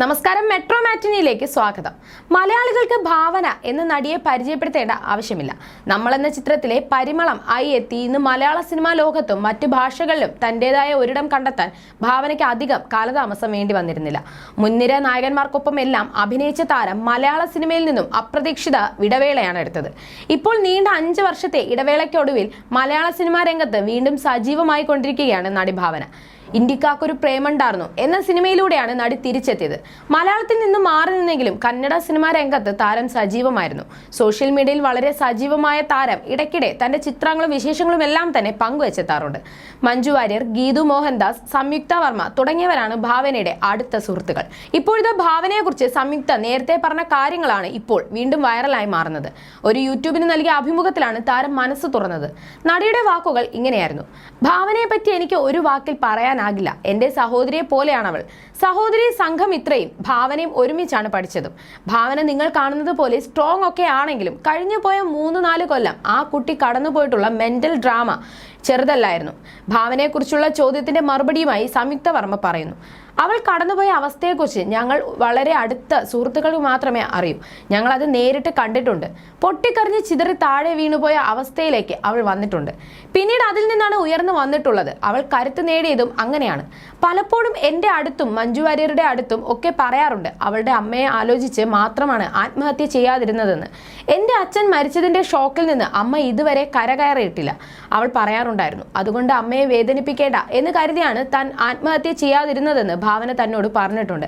നമസ്കാരം മെട്രോ മാറ്റിനിയിലേക്ക് സ്വാഗതം. മലയാളികൾക്ക് ഭാവന എന്ന നടിയെ പരിചയപ്പെടുത്തേണ്ട ആവശ്യമില്ല. നമ്മൾ എന്ന ചിത്രത്തിലെ പരിമളം ആയി എത്തി ഇന്ന് മലയാള സിനിമാ ലോകത്തും മറ്റു ഭാഷകളിലും തന്റേതായ ഒരിടം കണ്ടെത്താൻ ഭാവനയ്ക്ക് അധികം കാലതാമസം വേണ്ടി വന്നിരുന്നില്ല. മുൻനിര നായകന്മാർക്കൊപ്പം എല്ലാം അഭിനയിച്ച താരം മലയാള സിനിമയിൽ നിന്നും അപ്രതീക്ഷിത ഇടവേളയാണ് എടുത്തത്. ഇപ്പോൾ നീണ്ട അഞ്ച് വർഷത്തെ ഇടവേളയ്ക്കൊടുവിൽ മലയാള സിനിമാ രംഗത്ത് വീണ്ടും സജീവമായി കൊണ്ടിരിക്കുകയാണ് നടി ഭാവന. ഇന്ത്യക്കാക്കൊരു പ്രേമുണ്ടായിരുന്നു. എന്ന സിനിമയിലൂടെയാണ് നടി തിരിച്ചെത്തിയത്. മലയാളത്തിൽ നിന്ന് മാറി നിന്നെങ്കിലും കന്നഡ സിനിമാ രംഗത്ത് താരം സജീവമായിരുന്നു. സോഷ്യൽ മീഡിയയിൽ വളരെ സജീവമായ താരം ഇടയ്ക്കിടെ തന്റെ ചിത്രങ്ങളും വിശേഷങ്ങളും എല്ലാം തന്നെ പങ്കുവച്ചെത്താറുണ്ട്. മഞ്ജു വാര്യർ ഗീതു മോഹൻദാസ് സംയുക്ത വർമ്മ തുടങ്ങിയവരാണ് ഭാവനയുടെ അടുത്ത സുഹൃത്തുക്കൾ. ഇപ്പോഴത്തെ ഭാവനയെക്കുറിച്ച് സംയുക്ത നേരത്തെ പറഞ്ഞ കാര്യങ്ങളാണ് ഇപ്പോൾ വീണ്ടും വൈറലായി മാറുന്നത്. ഒരു യൂട്യൂബിന് നൽകിയ അഭിമുഖത്തിലാണ് താരം മനസ്സ് തുറന്നത്. നടിയുടെ വാക്കുകൾ ഇങ്ങനെയായിരുന്നു. ഭാവനയെ പറ്റി എനിക്ക് ഒരു വാക്കിൽ പറയാനാകില്ല എന്റെ സഹോദരിയെ പോലെയാണ് അവൾ സഹോദരി സംഘം ഇത്രയും ഭാവനയും ഒരുമിച്ചാണ് പഠിച്ചതും. ഭാവന നിങ്ങൾ കാണുന്നത് പോലെ സ്ട്രോങ് ഒക്കെ ആണെങ്കിലും കഴിഞ്ഞു പോയ മൂന്ന് നാല് കൊല്ലം ആ കുട്ടി കടന്നുപോയിട്ടുള്ള മെന്റൽ ഡ്രാമ ചെറുതല്ലായിരുന്നു. ഭാവനയെക്കുറിച്ചുള്ള ചോദ്യത്തിന്റെ മറുപടിയുമായി സംയുക്ത വർമ്മ പറയുന്നു. അവൾ കടന്നുപോയ അവസ്ഥയെക്കുറിച്ച് ഞങ്ങൾ വളരെ അടുത്ത സുഹൃത്തുക്കൾക്ക് മാത്രമേ അറിയൂ. ഞങ്ങൾ അത് നേരിട്ട് കണ്ടിട്ടുണ്ട്. പൊട്ടിക്കറിഞ്ഞ് ചിതറി താഴെ വീണുപോയ അവസ്ഥയിലേക്ക് അവൾ വന്നിട്ടുണ്ട്. പിന്നീട് അതിൽ നിന്നാണ് ഉയർന്നു വന്നിട്ടുള്ളത്. അവൾ കരുത്ത് നേടിയതും അങ്ങനെയാണ്. പലപ്പോഴും എന്റെ അടുത്തും മഞ്ജു വാര്യരുടെ അടുത്തും ഒക്കെ പറയാറുണ്ട് അവളുടെ അമ്മയെ ആലോചിച്ച് മാത്രമാണ് ആത്മഹത്യ ചെയ്യാതിരുന്നതെന്ന്. എന്റെ അച്ഛൻ മരിച്ചതിന്റെ ഷോക്കിൽ നിന്ന് അമ്മ ഇതുവരെ കരകയറിയിട്ടില്ല. അവൾ പറയാറുണ്ടായിരുന്നു അതുകൊണ്ട് അമ്മയെ വേദനിപ്പിക്കേണ്ട എന്ന് കരുതിയാണ് താൻ ആത്മഹത്യ ചെയ്യാതിരുന്നതെന്ന് ഭാവന തന്നോട് പറഞ്ഞിട്ടുണ്ട്.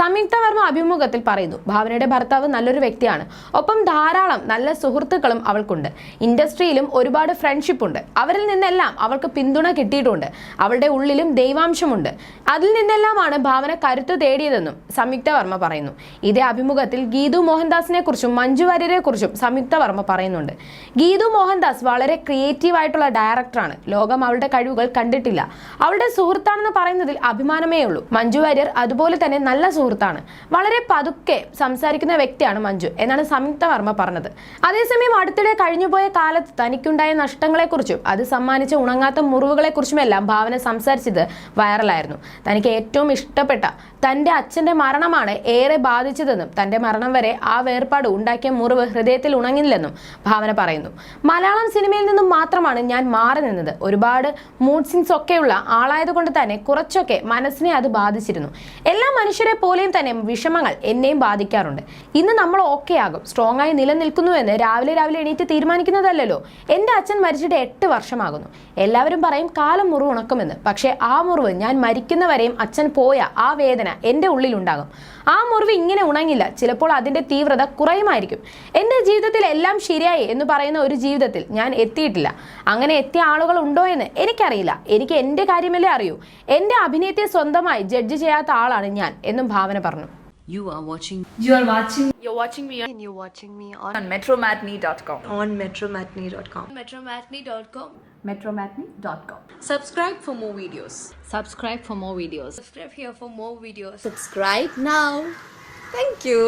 സംയുക്ത വർമ്മ അഭിമുഖത്തിൽ പറയുന്നു ഭാവനയുടെ ഭർത്താവ് നല്ലൊരു വ്യക്തിയാണ്. ഒപ്പം ധാരാളം നല്ല സുഹൃത്തുക്കളും അവൾക്കുണ്ട്. ഇൻഡസ്ട്രിയിലും ഒരുപാട് ഫ്രണ്ട്ഷിപ്പ് ഉണ്ട്. അവരിൽ നിന്നെല്ലാം അവൾക്ക് പിന്തുണ കിട്ടിയിട്ടുണ്ട്. അവളുടെ ഉള്ളിലും ദൈവാംശമുണ്ട്. അതിൽ നിന്നെല്ലാമാണ് ഭാവന കരുത്തു തേടിയതെന്നും സംയുക്ത വർമ്മ പറയുന്നു. ഇതേ അഭിമുഖത്തിൽ ഗീതു മോഹൻദാസിനെ കുറിച്ചും മഞ്ജു വാര്യരെ കുറിച്ചും സംയുക്ത വർമ്മ പറയുന്നുണ്ട്. ഗീതു മോഹൻദാസ് വളരെ ക്രിയേറ്റീവ് ആയിട്ടുള്ള ഡയറക്ടറാണ് ലോകം അവളുടെ കഴിവുകൾ കണ്ടിട്ടില്ല. അവളുടെ സുഹൃത്താണെന്ന് പറയുന്നതിൽ അഭിമാനമേ ഉള്ളൂ മഞ്ജു വാര്യർ അതുപോലെ തന്നെ നല്ല സുഹൃത്താണ്. വളരെ പതുക്കെ സംസാരിക്കുന്ന വ്യക്തിയാണ് മഞ്ജു എന്നാണ് സംയുക്ത വർമ്മ പറഞ്ഞത്. അതേസമയം അടുത്തിടെ കഴിഞ്ഞുപോയ കാലത്ത് തനിക്കുണ്ടായ നഷ്ടങ്ങളെക്കുറിച്ചും അത് സമ്മാനിച്ച ഉണങ്ങാത്ത മുറിവുകളെക്കുറിച്ചുമെല്ലാം ഭാവന സംസാരിച്ചത് വൈറലായിരുന്നു. തനിക്ക് ഏറ്റവും ഇഷ്ടപ്പെട്ട തന്റെ അച്ഛന്റെ മരണമാണ് ഏറെ ബാധിച്ചതെന്നും തന്റെ മരണം വരെ ആ വേർപാട് ഉണ്ടാക്കിയ മുറിവ് ഹൃദയത്തിൽ ഉണങ്ങില്ലെന്നും ഭാവന പറയുന്നു. മലയാളം സിനിമയിൽ നിന്നും മാത്രമാണ് ഞാൻ മാറി നിന്നത്. ഒരുപാട് മൂഡ് സിൻസ് ഒക്കെയുള്ള ആളായതുകൊണ്ട് തന്നെ കുറച്ചൊക്കെ മനസ്സിനെ അത് ബാധിച്ചിരുന്നു. എല്ലാ മനുഷ്യരെ പോലെയും തന്നെ വിഷമങ്ങൾ എന്നെയും ബാധിക്കാറുണ്ട്. ഇന്ന് നമ്മൾ ഓക്കെ ആകും സ്ട്രോങ് ആയി നിലനിൽക്കുന്നു നിലനിൽക്കുന്നുവെന്ന് രാവിലെ രാവിലെ എണീറ്റ് തീരുമാനിക്കുന്നതല്ലല്ലോ. എന്റെ അച്ഛൻ മരിച്ചിട്ട് എട്ട് വർഷമാകുന്നു. എല്ലാവരും പറയും കാലം മുറിവ് ഉണക്കുമെന്ന് പക്ഷേ ആ മുറിവ് ഞാൻ മരിക്കുന്നവരെയും അച്ഛൻ പോയ ആ വേദന എന്റെ ഉള്ളിലുണ്ടാകും. ആ മുറിവ് ഇങ്ങനെ ഉണങ്ങില്ല. ചിലപ്പോൾ അതിന്റെ തീവ്രത കുറയുമായിരിക്കും. എന്റെ ജീവിതത്തിൽ എല്ലാം ശരിയായി എന്ന് പറയുന്ന ഒരു ജീവിതത്തിൽ ഞാൻ എത്തിയിട്ടില്ല. അങ്ങനെ എത്തിയ ആളുകൾ ഉണ്ടോ എന്ന് എനിക്കറിയില്ല. എനിക്ക് എന്റെ കാര്യമല്ലേ അറിയൂ. എന്റെ അഭിനയത്തെ സ്വന്തമായി ജഡ്ജ് ചെയ്യാത്ത ആളാണ് ഞാൻ എന്നും ഭാവന പറഞ്ഞു You are watching You are watching You're watching me and you're watching me on, on metromatney.com. on metromatney.com. Metromatney.com. metromatney.com. Subscribe for more videos. subscribe for more videos. Subscribe here for more videos. Subscribe now. Thank you.